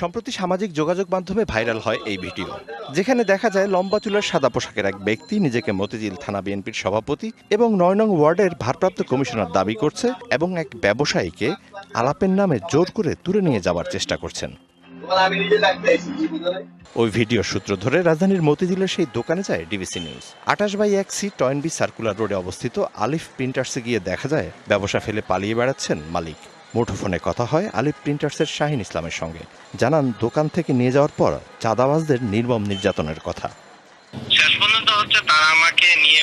সম্প্রতি সামাজিক যোগাযোগ মাধ্যমে ভাইরাল হয় এই ভিডিও, যেখানে দেখা যায় লম্বা চুলের সাদা পোশাকের এক ব্যক্তি নিজেকে মতিঝিল থানা বিএনপির সভাপতি এবং নয় নং ওয়ার্ডের ভারপ্রাপ্ত কমিশনার দাবি করছে এবং এক ব্যবসায়ীকে আলাপের নামে জোর করে তুলে নিয়ে যাওয়ার চেষ্টা করছেন। ওই ভিডিও সূত্র ধরে রাজধানীর মতিঝিলের সেই দোকানে যায় ডিবিসি নিউজ। আটাশ বাই এক সি টয়েনবি সার্কুলার রোডে অবস্থিত আলিফ প্রিন্টার্সে গিয়ে দেখা যায়, ব্যবসা ফেলে পালিয়ে বেড়াচ্ছেন মালিক। মুঠোফোনে কথা হয় আলিফ প্রিন্টার্সের শাহিন ইসলামের সঙ্গে। জানান দোকান থেকে নিয়ে যাওয়ার পর চাঁদাবাজদের নির্মম নির্যাতনের কথা। শেষ পর্যন্ত হচ্ছে তারা আমাকে নিয়ে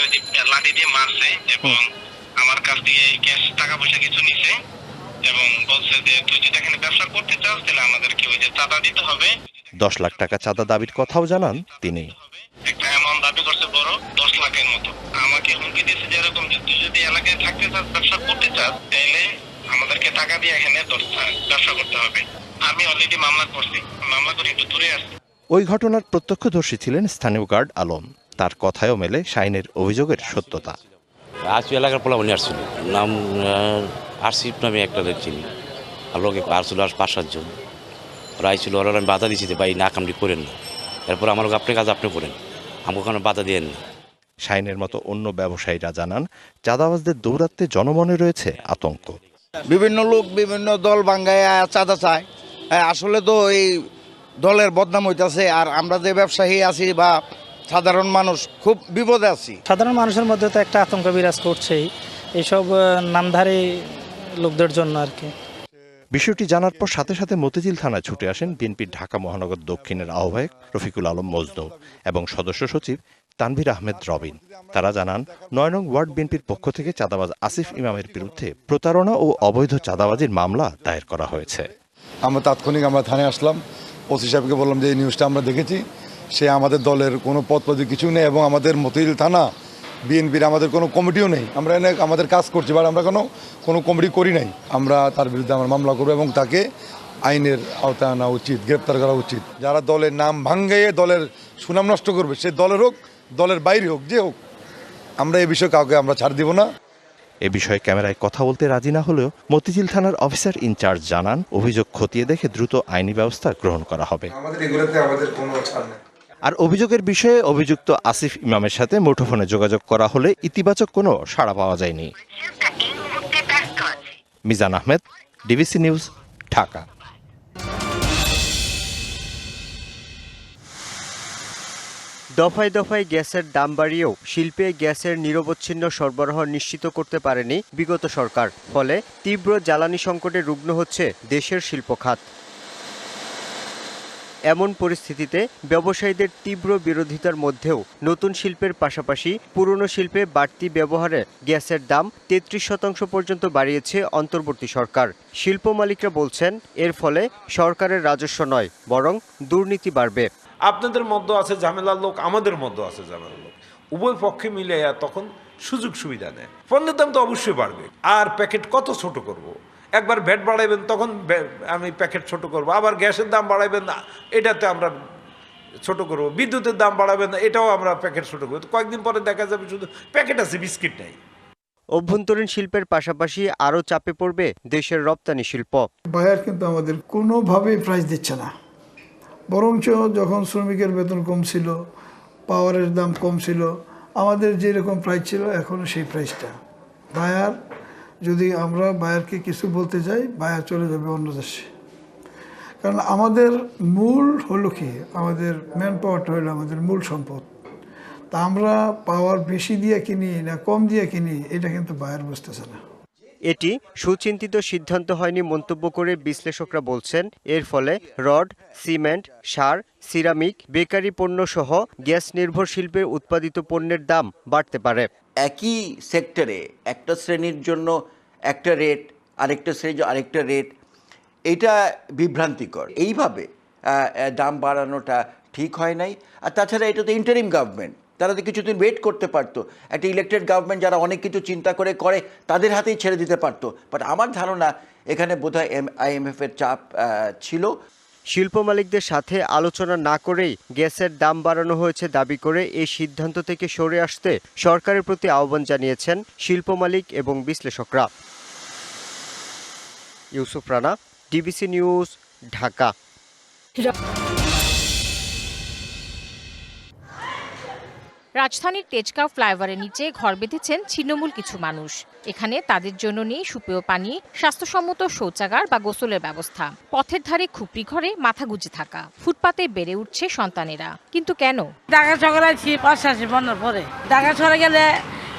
লাঠি দিয়ে মারছে এবং আমার কাছ থেকে ক্যাশ টাকা পয়সা কিছু নিছে এবং বলছে যে তুই যদি এখানে ব্যবসা করতে চাস তাহলে আমাদেরকে ওই যে চাঁদা দিতে হবে। দশ লাখ টাকা চাঁদা দাবির কথাও জানান তিনি। একটা অ্যামাউন্ট দাবি করছে বড় দশ লাখের মতো। আমাকে হুমকি দিয়েছে যে এরকম তুই যদি এলাকায় থাকতে চাস ব্যবসা করতে চাস তাহলে আমাদেরকে টাকা দিয়ে এখানে ব্যবসা করতে হবে। আমি অলরেডি মামলা করছি। মামলা করে একটু দূরে আসছি। ওই ঘটনার প্রত্যক্ষদর্শী ছিলেন স্থানীয় গার্ড আলম। তার কথায়ও মেলে শাইনের অভিযোগের সত্যতা। আসু এলাকার পোলাবনি আসছিল। নাম আরসিপ নামে একটা লোক চিনি। আর লোকে আসছিল আর পাঁচ সাতজন ওরা আইছিল ওরা আমি বাধা দিয়েছি যে ভাই না কামটি করেন না। এরপর আমার আপনি কাজ আপনি করেন। আমাকে ওখানে বাধা দিয়েন না। শাহিনের মতো অন্য ব্যবসায়ীরা জানান চাঁদাবাজদের দৌরাত্মে জনমনে রয়েছে আতঙ্ক। বিভিন্ন লোক বিভিন্ন দল বাঙ্গায় চাঁদা চায়। হ্যাঁ, আসলে তো এই দলের বদনাম হইতাছে আর আমরা যে ব্যবসায়ী আছি বা সাধারণ মানুষ খুব বিপদে আছি। সাধারণ মানুষের মধ্যে তো একটা আতঙ্ক বিরাজ করছেই এইসব নামধারী লোকদের জন্য আর কি। বিষয়টি জানার পর সাথে সাথে মতিঝিল থানায় ছুটে আসেন বিএনপির ঢাকা মহানগর দক্ষিণের আহ্বায়ক রফিকুল আলম মজনু এবং সদস্য সচিব তানভীর আহমেদ রবিন। তারা জানান, নয় নং ওয়ার্ড বিএনপির পক্ষ থেকে চাঁদাবাজ আসিফ ইমামের বিরুদ্ধে প্রতারণা ও অবৈধ চাঁদাবাজির মামলা দায়ের করা হয়েছে। আমরা তাৎক্ষণিক আমরা থানায় আসলাম। ওসি সাহেবকে বললাম যে, এই নিউজটা আমরা দেখেছি। সে আমাদের দলের কোনো পদ পদে কিছু নেই এবং আমাদের মতিল থানা, বিএনপির আমাদের কোনো কমিটিও নেই। আমরা এনে আমাদের কাজ করছি, বাট আমরা কোনো কোনো কমিটি করি নাই। আমরা তার বিরুদ্ধে আমরা মামলা করব এবং তাকে আইনের আওতায় আনা উচিত, গ্রেপ্তার করা উচিত। যারা দলের নাম ভাঙ্গাইয়ে দলের সুনাম নষ্ট করবে, সে দলের হোক দলের বাইরে হোক যে হোক আমরা এই বিষয়ে কাউকে আমরা ছাড় দিব না। এ বিষয়ে ক্যামেরায় কথা বলতে রাজি না হলেও মতিঝিল থানার অফিসার ইনচার্জ জানান অভিযোগ খতিয়ে দেখে দ্রুত আইনি ব্যবস্থা গ্রহণ করা হবে। আমাদের এগুলোতে আমাদের কোনো ছাড় নেই। আর অভিযোগের বিষয়ে অভিযুক্ত আসিফ ইমামের সাথে মুঠোফোনে যোগাযোগ করা হলে ইতিবাচক কোনো সাড়া পাওয়া যায়নি। Mizan Ahmed DBC news Dhaka. দফায় দফায় গ্যাসের দাম বাড়িয়েও শিল্পে গ্যাসের নিরবচ্ছিন্ন সরবরাহ নিশ্চিত করতে পারেনি বিগত সরকার, ফলে তীব্র জ্বালানি সংকটে রুগ্ন হচ্ছে দেশের শিল্প খাত। এমন পরিস্থিতিতে ব্যবসায়ীদের তীব্র বিরোধিতার মধ্যেও নতুন শিল্পের পাশাপাশি পুরনো শিল্পে বাড়তি ব্যবহারে গ্যাসের দাম তেত্রিশ শতাংশ পর্যন্ত বাড়িয়েছে অন্তর্বর্তী সরকার। শিল্প মালিকরা বলছেন, এর ফলে সরকারের রাজস্ব নয়, বরং দুর্নীতি বাড়বে। আপনাদের মধ্যে আছে ঝামেলার লোক আমাদের মধ্যে আছে ঝামেলার লোক। উভয় পক্ষে মিলে তখন সুযোগ সুবিধা নেয়। পণ্যের দাম তো অবশ্যই বাড়বে। আর প্যাকেট কত ছোট করব। একবার ভ্যাট বাড়াইবেন তখন আমি প্যাকেট ছোট করব। আবার গ্যাসের দাম বাড়াইবেন না এটাতে আমরা ছোট করব। বিদ্যুতের দাম বাড়াবেন না এটাও আমরা প্যাকেট ছোট করব। কয়েকদিন পরে দেখা যাবে শুধু প্যাকেট আছে বিস্কিট নাই। অভ্যন্তরীণ শিল্পের পাশাপাশি আরও চাপে পড়বে দেশের রপ্তানি শিল্প। বায়ার কিন্তু আমাদের কোনোভাবেই প্রাইস দিচ্ছে না। বরঞ্চ যখন শ্রমিকের বেতন কম ছিল, পাওয়ারের দাম কম ছিল, আমাদের যেরকম প্রাইস ছিল এখনও সেই প্রাইসটা বায়ার, যদি আমরা বায়ারকে কিছু বলতে যাই বায়ার চলে যাবে অন্য দেশে। কারণ আমাদের মূল হলো কি? আমাদের ম্যান পাওয়ারটা হলো আমাদের মূল সম্পদ। তা আমরা পাওয়ার বেশি দিয়ে কিনি না কম দিয়ে কিনি, এটা কিন্তু বায়ার বুঝতেছে না। এটি সুচিন্তিত সিদ্ধান্ত হয়নি মন্তব্য করে বিশ্লেষকরা বলছেন, এর ফলে রড, সিমেন্ট, সার, সিরামিক, বেকারি পণ্য সহ গ্যাস নির্ভর শিল্পে উৎপাদিত পণ্যের দাম বাড়তে পারে। একই সেক্টরে একটা শ্রেণির জন্য একটা রেট, আরেকটা শ্রেণির আরেকটা রেট, এটা বিভ্রান্তিকর। এইভাবে দাম বাড়ানোটা ঠিক হয় নাই। আর তাছাড়া এটা তো ইন্টারিম গভর্নমেন্ট তারা তো কিছুদিন ওয়েট করতে পারতো। একটা ইলেক্টেড গভর্নমেন্ট যারা অনেক কিছু চিন্তা করে করে, তাদের হাতেই ছেড়ে দিতে পারতো। বাট আমার ধারণা, এখানে বোধহয় এম আইএমএফের চাপ ছিল। শিল্প মালিকদের সাথে আলোচনা না করেই গ্যাসের দাম বাড়ানো হয়েছে দাবি করে এই সিদ্ধান্ত থেকে সরে আসতে সরকারের প্রতি আহ্বান জানিয়েছেন শিল্প মালিক এবং বিশ্লেষকরা। Yusuf Rana, DBC news, Dhaka. রাজধানীর তেজগাঁও ফ্লাইওভারের নিচে ঘর বেঁধেছেন ছিন্নমূল কিছু মানুষ। এখানে তাদের জন্য নেই সুপেয় পানি স্বাস্থ্যসম্মত শৌচাগার বা গোসলের ব্যবস্থা। পথের ধারে খুপড়ি ঘরে মাথা গুজে থাকা। ফুটপাতে বেড়ে উঠছে সন্তানেরা। কিন্তু কেন? ঢাকা শহরে আছি পাঁচশাশি পনেরো পরে। ঢাকা শহরে গেলে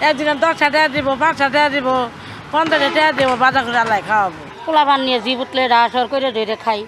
একদিনে দশ টাকা দিব পাঁচ টাকা দিব পনেরো টাকা দিব বাজার করে আল্লাহ খাওয়াবো। পোলা বান নিয়ে জিবুতলে রাসর করে ধরে খাই।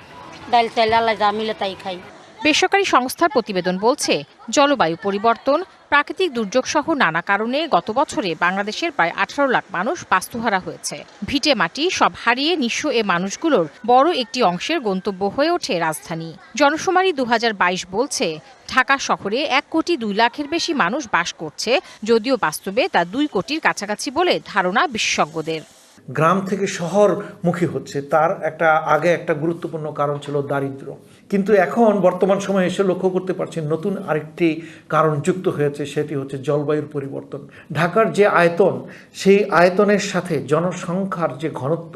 ডাইল চাইল আল্লাহ যা মিলে তাই খাই। বেসরকারি সংস্থার প্রতিবেদন বলছে জলবায়ু পরিবর্তন প্রাকৃতিক দুর্যোগ সহ নানা কারণে গত বছরে বাংলাদেশের প্রায় আঠারো লাখ মানুষ বাস্তুহারা হয়েছে। ভিটে মাটি সব হারিয়ে নিঃস্ব এ মানুষগুলোর বড় একটি অংশের গন্তব্য হয়ে ওঠে রাজধানী। জনশুমারি দু হাজার বাইশ বলছে, ঢাকা শহরে এক কোটি দুই লাখের বেশি মানুষ বাস করছে, যদিও বাস্তবে তা দুই কোটির কাছাকাছি বলে ধারণা বিশেষজ্ঞদের। গ্রাম থেকে শহরমুখী হচ্ছে, তার একটা আগে একটা গুরুত্বপূর্ণ কারণ ছিল দারিদ্র কিন্তু এখন বর্তমান সময়ে এসে লক্ষ্য করতে পারছি নতুন আরেকটি কারণ যুক্ত হয়েছে, সেটি হচ্ছে জলবায়ুর পরিবর্তন। ঢাকার যে আয়তন, সেই আয়তনের সাথে জনসংখ্যার যে ঘনত্ব,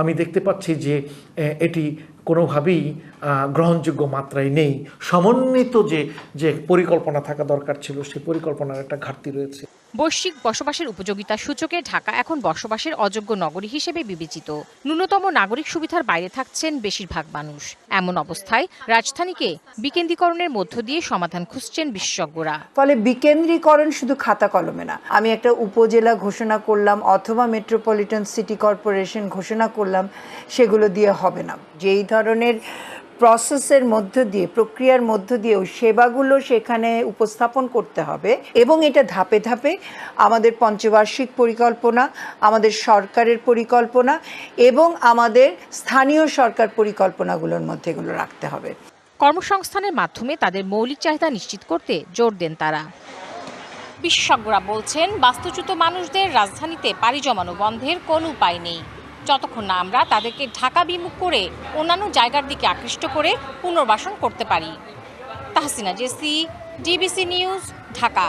আমি দেখতে পাচ্ছি যে এটি কোনোভাবেই গ্রহণযোগ্য মাত্রায় নেই। সমন্বিত যে যে পরিকল্পনা থাকা দরকার ছিল, সেই পরিকল্পনার একটা ঘাটতি রয়েছে। বৈশ্বিক বসবাসের উপযোগিতা সূচকে ঢাকা এখন বসবাসের অযোগ্য নগরী হিসেবে বিবেচিত। ন্যূনতম নাগরিক সুবিধার বাইরে থাকছেন বেশিরভাগ মানুষ। এমন অবস্থায় রাজধানীকে বিকেন্দ্রীকরণের মধ্য দিয়ে সমাধান খুঁজছেন বিশেষজ্ঞরা। ফলে বিকেন্দ্রীকরণ শুধু খাতা কলমে না, আমি একটা উপজেলা ঘোষণা করলাম অথবা মেট্রোপলিটন সিটি কর্পোরেশন ঘোষণা করলাম, সেগুলো দিয়ে হবে না। যেই ধরনের প্রসেসের মধ্য দিয়ে, প্রক্রিয়ার মধ্য দিয়েও সেবাগুলো সেখানে উপস্থাপন করতে হবে এবং এটা ধাপে ধাপে আমাদের পঞ্চবার্ষিক পরিকল্পনা, আমাদের সরকারের পরিকল্পনা এবং আমাদের স্থানীয় সরকার পরিকল্পনাগুলোর মধ্যে এগুলো রাখতে হবে। কর্মসংস্থানের মাধ্যমে তাদের মৌলিক চাহিদা নিশ্চিত করতে জোর দেন তারা। বিশেষজ্ঞরা বলছেন, বাস্তুচ্যুত মানুষদের রাজধানীতে পাড়ি জমানো বন্ধের কোনো উপায় নেই। যতক্ষণ না আমরা তাদেরকে ঢাকা বিমুখ করে অন্যান্য জায়গার দিকে আকৃষ্ট করে পুনর্বাসন করতে পারি। Tahsina, JC, DBC news, Dhaka.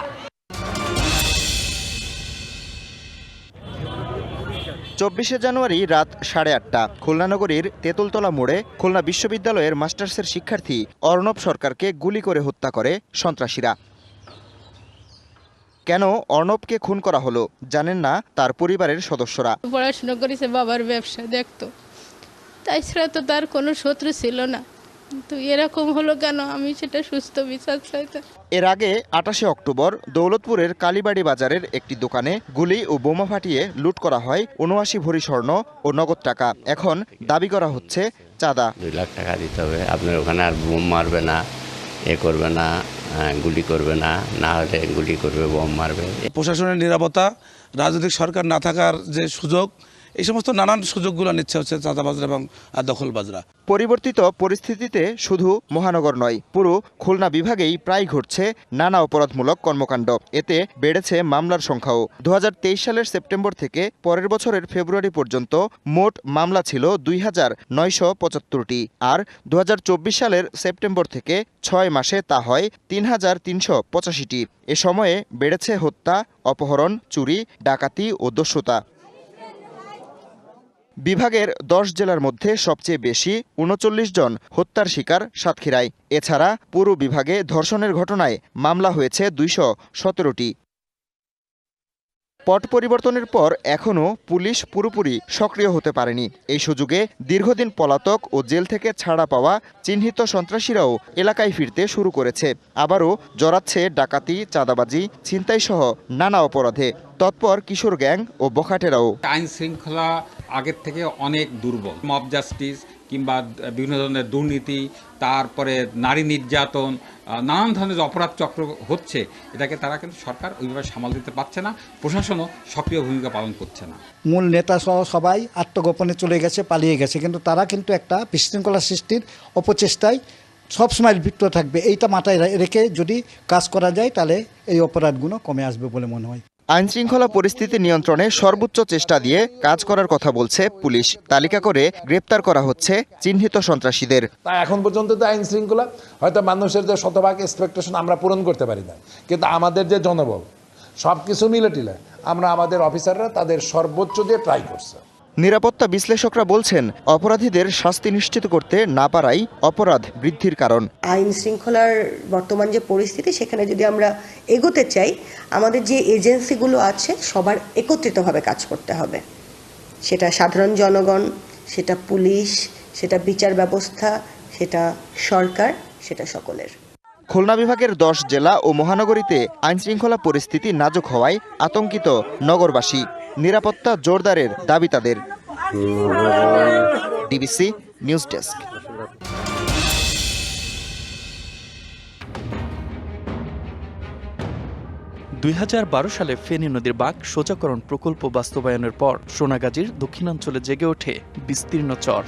চব্বিশে জানুয়ারি রাত সাড়ে আটটা, খুলনা নগরীর তেঁতুলতলা মোড়ে খুলনা বিশ্ববিদ্যালয়ের মাস্টার্সের শিক্ষার্থী অর্ণব সরকারকে গুলি করে হত্যা করে সন্ত্রাসীরা। কেন অর্ণবকে খুন করা হলো জানেন না তার পরিবারের সদস্যরা। পড়াশোনা করেছে বাবার ব্যবসা দেখতো। তাই ছাড়া তো তার কোনো শত্রু ছিল না। তো এরকম হলো কেন? আমি সেটা সুস্থ বিচার চাইতাম এর আগে আটাশে অক্টোবর দৌলতপুরের কালীবাড়ি বাজারের একটি দোকানে গুলি ও বোমা ফাটিয়ে লুট করা হয় উনআশি ভরি স্বর্ণ ও নগদ টাকা। এখন দাবি করা হচ্ছে চাঁদা। দুই লাখ টাকা দিতে হবে। আপনার ওখানে আর বোম মারবে না এ করবে না। গুলি করবে না না হলে গুলি করবে, বোম মারবে। প্রশাসনের নিরাপত্তা, রাজনৈতিক সরকার না থাকার যে সুযোগ এই সমস্ত নানান সুযোগগুলো নিচ্ছে হচ্ছে চাঁদাবাজরা এবং দখলবাজরা। পরিবর্তিত পরিস্থিতিতে শুধু মহানগর নয়, পুরো খুলনা বিভাগেই প্রায় ঘটছে নানা অপরাধমূলক কর্মকাণ্ড। এতে বেড়েছে মামলার সংখ্যাও। দু হাজার তেইশ সালের সেপ্টেম্বর থেকে পরের বছরের ফেব্রুয়ারি পর্যন্ত মোট মামলা ছিল দুই হাজার নয়শো পঁচাত্তরটি আর দু হাজার চব্বিশ সালের সেপ্টেম্বর থেকে ছয় মাসে তা হয় তিন হাজার তিনশো পঁচাশিটি। এ সময়ে বেড়েছে হত্যা, অপহরণ, চুরি, ডাকাতি ও দস্যুতা। বিভাগের দশ জেলার মধ্যে সবচেয়ে বেশি উনচল্লিশ জন হত্যার শিকার সাতক্ষীরায়। এছাড়া পুরো বিভাগে ধর্ষণের ঘটনায় মামলা হয়েছে দুইশো সতেরোটি। পট পরিবর্তনের পর এখনও পুলিশ পুরোপুরি সক্রিয় হতে পারেনি। এই সুযোগে দীর্ঘদিন পলাতক ও জেল থেকে ছাড়া পাওয়া চিহ্নিত সন্ত্রাসীরাও এলাকায় ফিরতে শুরু করেছে। আবারও জড়াচ্ছে ডাকাতি, চাঁদাবাজি, ছিনতাইসহ নানা অপরাধে। তৎপর কিশোর গ্যাং ও বখাটেরাও। আইন শৃঙ্খলা আগের থেকে অনেক দুর্বল। মব জাস্টিস কিংবা বিভিন্ন ধরনের দুর্নীতি, তারপরে নারী নির্যাতন নানান ধরনের অপরাধ চক্র হচ্ছে, এটাকে তারা কিন্তু সরকার ওইভাবে সামাল দিতে পারছে না, প্রশাসনও সক্রিয় ভূমিকা পালন করছে না। মূল নেতা সহ সবাই আত্মগোপনে চলে গেছে, পালিয়ে গেছে, কিন্তু তারা কিন্তু একটা বিশৃঙ্খলা সৃষ্টির অপচেষ্টায় সবসময় লিপ্ত থাকবে। এইটা মাথায় রেখে যদি কাজ করা যায়, তাহলে এই অপরাধগুলো কমে আসবে বলে মনে হয়। আইনশৃঙ্খলা পরিস্থিতি নিয়ন্ত্রণে সর্বোচ্চ চেষ্টা দিয়ে কাজ করার কথা বলছে পুলিশ। তালিকা করে গ্রেপ্তার করা হচ্ছে চিহ্নিত সন্ত্রাসীদের। এখন পর্যন্ত তো আইন শৃঙ্খলা হয়তো মানুষের যে শতভাগ এক্সপেকটেশন আমরা পূরণ করতে পারি না। কিন্তু আমাদের যে জনবল সব কিছু মিলে টিলে আমরা আমাদের অফিসাররা তাদের সর্বোচ্চ দিয়ে ট্রাই করছে। নিরাপত্তা বিশ্লেষকরা বলছেন অপরাধীদের শাস্তি নিশ্চিত করতে না পারাই অপরাধ বৃদ্ধির কারণ। আইন শৃঙ্খলার বর্তমান যে পরিস্থিতি সেখানে যদি আমরা এগোতে চাই আমাদের যে এজেন্সিগুলো আছে সবার একত্রিতভাবে কাজ করতে হবে। সেটা সাধারণ জনগণ সেটা পুলিশ সেটা বিচার ব্যবস্থা সেটা সরকার সেটা সকলের। খুলনা বিভাগের দশ জেলা ও মহানগরীতে আইনশৃঙ্খলা পরিস্থিতি নাজুক হওয়ায় আতঙ্কিত নগরবাসী। নিরাপত্তা জোরদারের দাবি তাদের। ডিবিসি নিউজ ডেস্ক দুই হাজার বারো সালে ফেনী নদীর বাঘ সোজাকরণ প্রকল্প বাস্তবায়নের পর সোনাগাজীর দক্ষিণাঞ্চলে জেগে ওঠে বিস্তীর্ণ চর।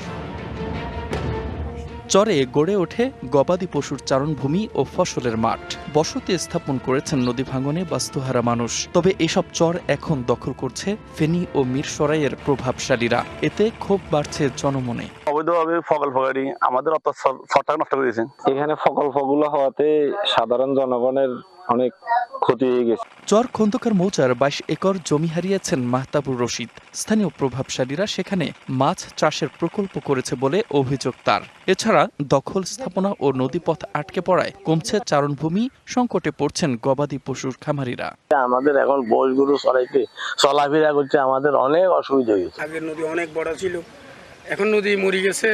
চরে গড়ে ওঠে গবাদি পশুর চারণভূমি ও ফসলের মাঠ। বসতি স্থাপন করেছেন নদী ভাঙনে বাস্তুহারা মানুষ। তবে এসব চর এখন দখল করছে ফেনী ও মিরসরাইয়ের প্রভাবশালীরা। এতে ক্ষোভ বাড়ছে জনমনে। অবৈধভাবে ফকল ফকারি আমাদের অত ছটা নষ্ট করেছেন এখানে ফকল ফগুলো হওয়াতে সাধারণ জনগণের অনেক ক্ষতি হয়ে গেছে। চর খন্দকার মৌচার বাইশ একর জমি হারিয়েছেন মাহতাবুর রশিদ। স্থানীয় প্রভাবশালীরা সেখানে মাছ চাষের প্রকল্প করেছে বলে অভিযোগ তার। এছাড়া দখল স্থাপনা ও নদীপথ আটকে পড়ায় কমছে চারণভূমি সংকটে পড়ছেন গবাদি পশুর খামারিরা। আমাদের এখন বয়স গরু চড়াইতে চলাফেরা করতে আমাদের অনেক অসুবিধা হয়েছে। আগের নদী অনেক বড় ছিল এখন নদী মরে গেছে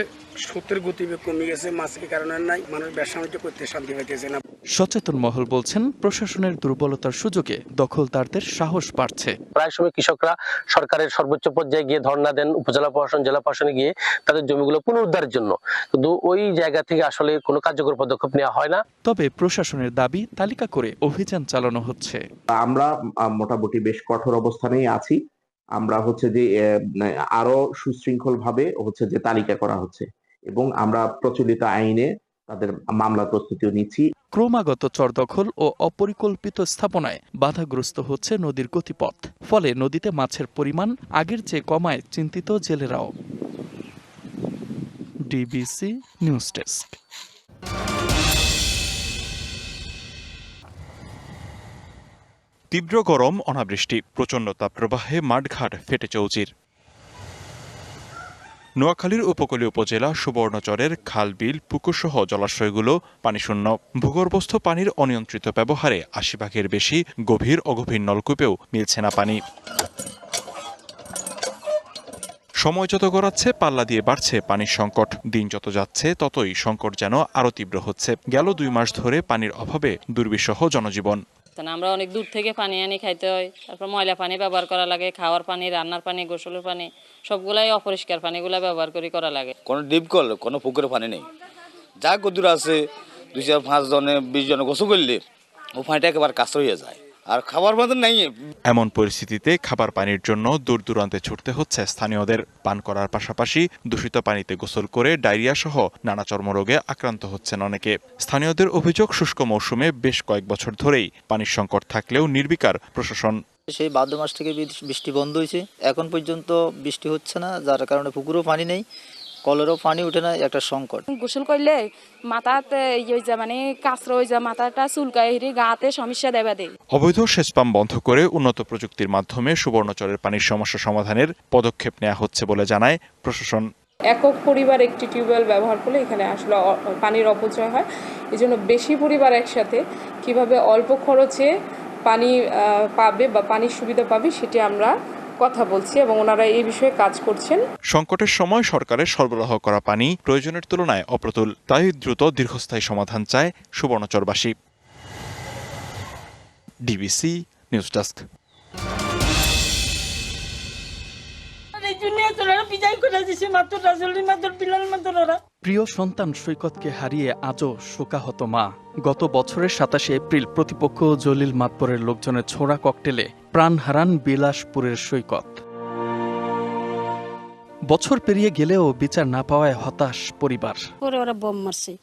স্রোতের গতিবেগ কমে গেছে মাছের কারণে নাই? মানুষ ব্যবসা বাণিজ্য করতে শান্তি পাইতেছে না। সচেতন মহল বলছেন প্রশাসনের দুর্বলতার সুযোগে দখলদারদের সাহস বাড়ছে। প্রায় সময় কৃষকরা সরকারের সর্বোচ্চ পর্যায়ে গিয়ে ধর্ণা দেন উপজেলা প্রশাসন জেলা প্রশাসনে গিয়ে তাদের জমিগুলো পুনরুদ্ধারের জন্য। কিন্তু ওই জায়গা থেকে আসলে কোনো কার্যকর পদক্ষেপ নেওয়া হয় না। তবে প্রশাসনের দাবি তালিকা করে অভিযান চালানো হচ্ছে। আমরা মোটামুটি বেশ কঠোর অবস্থানেই আছি। আমরা হচ্ছে যে আরও সুশৃঙ্খল ভাবে হচ্ছে যে তালিকা করা হচ্ছে এবং আমরা প্রচলিত আইনে তাদের মামলা প্রস্তুতিও নিচ্ছি। ক্রমাগত চরদখল ও অপরিকল্পিত স্থাপনায় বাধাগ্রস্ত হচ্ছে নদীর গতিপথ, ফলে নদীতে মাছের পরিমাণ আগের চেয়ে কমায় চিন্তিত জেলেরাও। DBC news desk. তীব্র গরম, অনাবৃষ্টি, প্রচণ্ড তাপপ্রবাহে মাঠঘাট ফেটে চৌচির। নোয়াখালীর উপকূলীয় উপজেলা সুবর্ণচরের খাল, বিল পুকুরসহ জলাশয়গুলো পানিশূন্য। ভূগর্ভস্থ পানির অনিয়ন্ত্রিত ব্যবহারে আশি ভাগের বেশি গভীর অগভীর নলকূপেও মিলছে না পানি। সময় যত গড়াচ্ছে, পাল্লা দিয়ে বাড়ছে পানির সংকট। দিন যত যাচ্ছে, ততই সংকট যেন আরও তীব্র হচ্ছে। গেল দুই মাস ধরে পানির অভাবে দুর্বিষহ জনজীবন। তো আমরা অনেক দূর থেকে পানি আনি খাইতে হয়। তারপর ময়লা পানি ব্যবহার করা লাগে, খাওয়ার পানি, রান্নার পানি, গোসলের পানি, সবগুলাই অপরিষ্কার পানিগুলা ব্যবহার করি করা লাগে। কোনো ডিপ কল, কোনো পুকুরের পানি নেই। যা কদূর আছে, দুই চার পাঁচ জনে, বিশ জনে গোসল করলে ও পানিটা একেবারে কাছে হয়ে যায়। আর খাবার মতো নেই। এমন পরিস্থিতিতে খাবার পানির জন্য দূর দূরান্তে ছুটতে হচ্ছে স্থানীয়দের। পান করার পাশাপাশি দূষিত পানিতে গোসল করে ডায়রিয়া সহ নানা চর্মরোগে আক্রান্ত হচ্ছেন অনেকে। স্থানীয়দের অভিযোগ শুষ্ক মৌসুমে বেশ কয়েক বছর ধরেই পানির সংকট থাকলেও নির্বিকার প্রশাসন। সেই ভাদ্র মাস থেকে বৃষ্টি বন্ধ হয়েছে। এখন পর্যন্ত বৃষ্টি হচ্ছে না যার কারণে পুকুরেও পানি নেই। কলেরও পানি উঠে না একটা সংকট। গোসল করলে মাথাতে ইয়ে হয়ে যায় মানে কাঁচরা হয়ে যায় মাথাটা চুলকায় হিরে গাতে সমস্যা দেবে দেয় অবৈধ সেচ পাম্প বন্ধ করে উন্নত প্রযুক্তির মাধ্যমে সুবর্ণচরের পানির সমস্যা সমাধানের পদক্ষেপ নেওয়া হচ্ছে বলে জানায় প্রশাসন। একক পরিবার একটি টিউবওয়েল ব্যবহার করলে এখানে আসলে পানির অপচয় হয়। এই জন্য বেশি পরিবার একসাথে কীভাবে অল্প খরচে পানি পাবে বা পানির সুবিধা পাবে সেটি আমরা কথা বলছি এবং ওনারা এই বিষয়ে কাজ করছেন। সংকটের সময় সরকারের সরবরাহ করা পানি প্রয়োজনের তুলনায় অপ্রতুল তাই দ্রুত দীর্ঘস্থায়ী সমাধান চায় সুবর্ণচরবাসী ডিবিসি নিউজ ডেস্ক। প্রিয় সন্তান সৈকতকে হারিয়ে আজও শোকাহত মা। গত বছরের সাতাশে এপ্রিল প্রতিপক্ষ জলিল মাতবরের লোকজনের ছোড়া ককটেলে প্রাণ হারান বিলাসপুরের সৈকত। বছর পেরিয়ে গেলেও বিচার না পাওয়ায় হতাশ পরিবার। পরে ওরা বোম মারছে।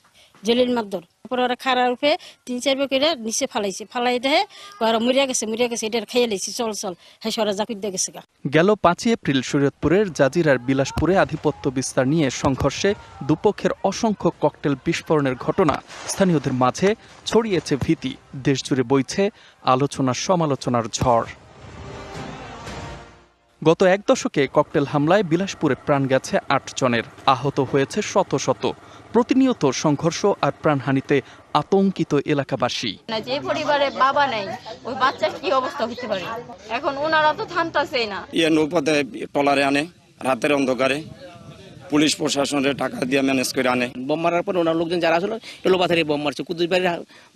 জলিল মাকদর পরে ওরা খাড়ার উপরে তিন, চার করে নিচে ফালাইছে। ফালাই দেহে ওরা মরিয়া গেছে মরিয়া গেছে এটা খাইয়ে লাইছে, চল চল। হ্যাঁ ওরা দিয়ে গেছে গেল পাঁচই এপ্রিল শরীয়তপুরের জাজিরার বিলাসপুরে আধিপত্য বিস্তার নিয়ে সংঘর্ষে দুপক্ষের অসংখ্য ককটেল বিস্ফোরণের ঘটনা স্থানীয়দের মাঝে ছড়িয়েছে ভীতি। দেশজুড়ে বইছে আলোচনা সমালোচনার ঝড়। গত এক দশকে ককটেল হামলায় বিলাসপুরে প্রাণ গেছে আট জনের আহত হয়েছে শত শত। প্রতিনিয়ত সংঘর্ষ আর প্রাণহানিতে আতঙ্কিত এলাকাবাসী। যে পরিবারে বাবা নেই ওই বাচ্চার কি অবস্থা হতে পারে? এখন ওনারা তো থামতাছেই না। ইয়ে নৌপথে টলারে আনে রাতের অন্ধকারে পুলিশ প্রশাসনের টাকা দিয়ে ম্যানেজ করে আনে। বোম মারার পরে ওনার লোকজন যারা আসলো এলো পাথারে বোম মারছে। কুদ্দুস বাড়ির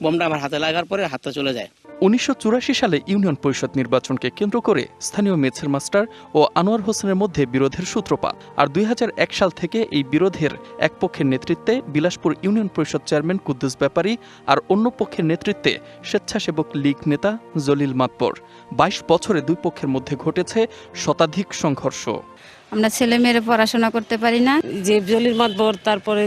বোমটা আমার হাতে লাগার পরে হাতটা চলে যায়। উনিশশো চুরাশি সালে ইউনিয়ন পরিষদ নির্বাচনকে কেন্দ্র করে স্থানীয় মেছের মাস্টার ও আনোয়ার হোসেনের মধ্যে বিরোধের সূত্রপাত। আর দুই হাজার এক সাল থেকে এই বিরোধের এক পক্ষের নেতৃত্বে বিলাসপুর ইউনিয়ন পরিষদ চেয়ারম্যান কুদ্দুস ব্যাপারী আর অন্য পক্ষের নেতৃত্বে স্বেচ্ছাসেবক লীগ নেতা জলিল মাতবর। বাইশ বছরে দুই পক্ষের মধ্যে ঘটেছে শতাধিক সংঘর্ষ। আমরা ছেলে মেয়েরা পড়াশোনা করতে পারি না। যে জলির মাতবর তারপরে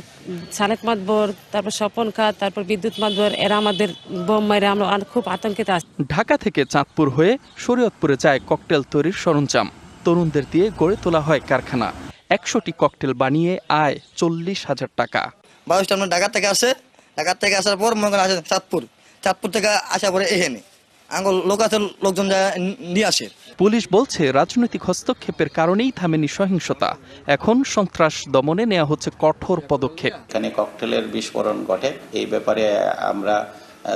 সালেক মাতবর তারপর স্বপন খা তারপর বিদ্যুৎ মাতবর এরা আমাদের বোম মারে আমরা খুব আতঙ্কিত আছি। ঢাকা থেকে চাঁদপুর হয়ে শরীয়তপুরে যায় ককটেল তৈরির সরঞ্জাম। তরুণদের দিয়ে গড়ে তোলা হয় কারখানা। একশোটি ককটেল বানিয়ে আয় চল্লিশ হাজার টাকা। মানুষটা আমরা ঢাকা থেকে আসে। ঢাকা থেকে আসার পর মনে করেন আসে চাঁদপুর। চাঁদপুর থেকে আসা পরে এখানে। আঙ্গুল লোক আছে লোকজন যা নিয়ে আসে। পুলিশ বলছে রাজনৈতিক হস্তক্ষেপের কারণেই থামেনি সহিংসতা। এখন সন্ত্রাস দমনে নেওয়া হচ্ছে কঠোর পদক্ষেপ। এখানে ককটেলের বিস্ফোরণ ঘটে। এই ব্যাপারে আমরা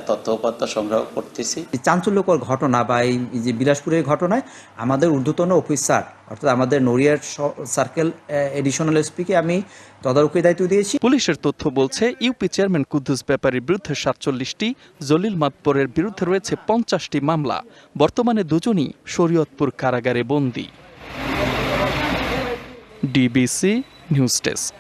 তথ্য উপাত্ত সংগ্রহ করতেছি। এই চাঞ্চল্যকর ঘটনা বা এই যে বিলাসপুরের ঘটনায় আমাদের ঊর্ধ্বতন অফিসার অর্থাৎ আমাদের নড়িয়ার সার্কেল এডিশনাল এসপিকে আমি তদারকি দায়িত্ব দিয়েছি। পুলিশের তথ্য বলছে ইউপি চেয়ারম্যান কুদ্দুস ব্যাপারীর বিরুদ্ধে সাতচল্লিশটি জলিল মাতবরের বিরুদ্ধে রয়েছে পঞ্চাশটি মামলা। বর্তমানে দুজনই শরীয়তপুর কারাগারে বন্দী। DBC news desk.